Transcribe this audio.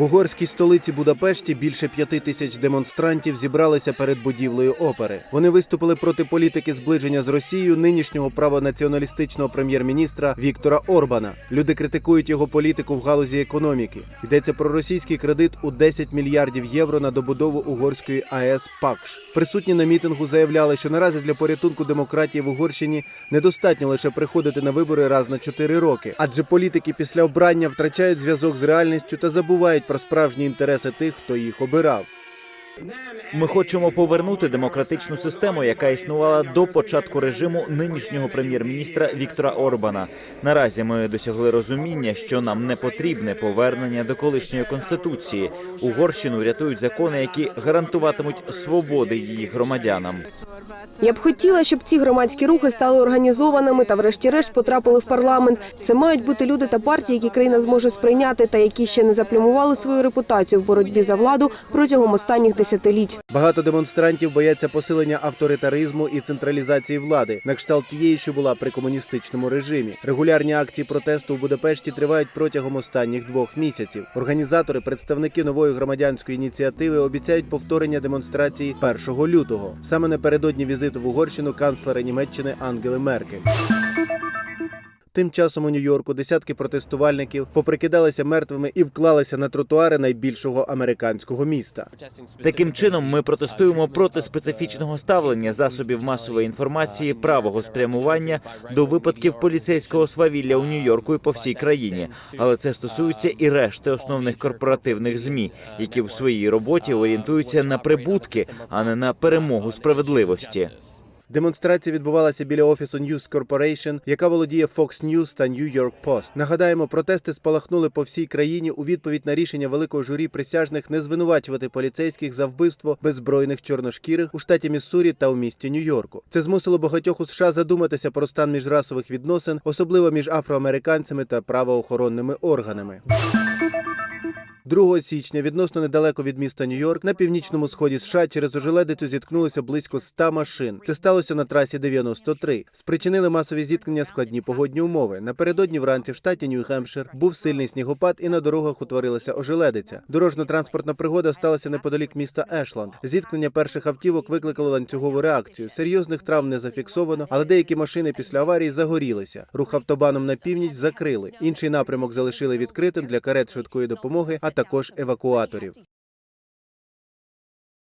В угорській столиці Будапешті більше п'яти тисяч демонстрантів зібралися перед будівлею опери. Вони виступили проти політики зближення з Росією нинішнього правонаціоналістичного прем'єр-міністра Віктора Орбана. Люди критикують його політику в галузі економіки. Йдеться про російський кредит у 10 мільярдів євро на добудову угорської АЕС ПАКШ. Присутні на мітингу заявляли, що наразі для порятунку демократії в Угорщині недостатньо лише приходити на вибори раз на 4 роки, адже політики після обрання втрачають зв'язок з реальністю та забувають про справжні інтереси тих, хто їх обирав. Ми хочемо повернути демократичну систему, яка існувала до початку режиму нинішнього прем'єр-міністра Віктора Орбана. Наразі ми досягли розуміння, що нам не потрібне повернення до колишньої конституції. Угорщину рятують закони, які гарантуватимуть свободи її громадянам. Я б хотіла, щоб ці громадські рухи стали організованими та, врешті-решт, потрапили в парламент. Це мають бути люди та партії, які країна зможе сприйняти, та які ще не заплямували свою репутацію в боротьбі за владу протягом останніх десятиліть. Багато демонстрантів бояться посилення авторитаризму і централізації влади, на кшталт тієї, що була при комуністичному режимі. Регулярні акції протесту в Будапешті тривають протягом останніх двох місяців. Організатори, представники нової громадянської ініціативи, обіцяють повторення демонстрації 1 лютого, саме напередодні візиту в Угорщину канцлера Німеччини Ангели Меркель. Тим часом у Нью-Йорку десятки протестувальників поприкидалися мертвими і вклалися на тротуари найбільшого американського міста. Таким чином, ми протестуємо проти специфічного ставлення засобів масової інформації правого спрямування до випадків поліцейського свавілля у Нью-Йорку і по всій країні. Але це стосується і решти основних корпоративних змі, які в своїй роботі орієнтуються на прибутки, а не на перемогу справедливості. Демонстрація відбувалася біля офісу News Corporation, яка володіє Fox News та New York Post. Нагадаємо, протести спалахнули по всій країні у відповідь на рішення великого журі присяжних не звинувачувати поліцейських за вбивство беззбройних чорношкірих у штаті Міссурі та у місті Нью-Йорку. Це змусило багатьох у США задуматися про стан міжрасових відносин, особливо між афроамериканцями та правоохоронними органами. 2 січня відносно недалеко від міста Нью-Йорк на північному сході США через ожеледицю зіткнулося близько 100 машин. Це сталося на трасі 93. Спричинили масові зіткнення складні погодні умови. Напередодні вранці в штаті Нью-Гемпшир був сильний снігопад, і на дорогах утворилася ожеледиця. Дорожньо-транспортна пригода сталася неподалік міста Ешланд. Зіткнення перших автівок викликало ланцюгову реакцію. Серйозних травм не зафіксовано, але деякі машини після аварії загорілися. Рух автобаном на північ закрили. Інший напрямок залишили відкритим для карет швидкої допомоги, а також евакуаторів.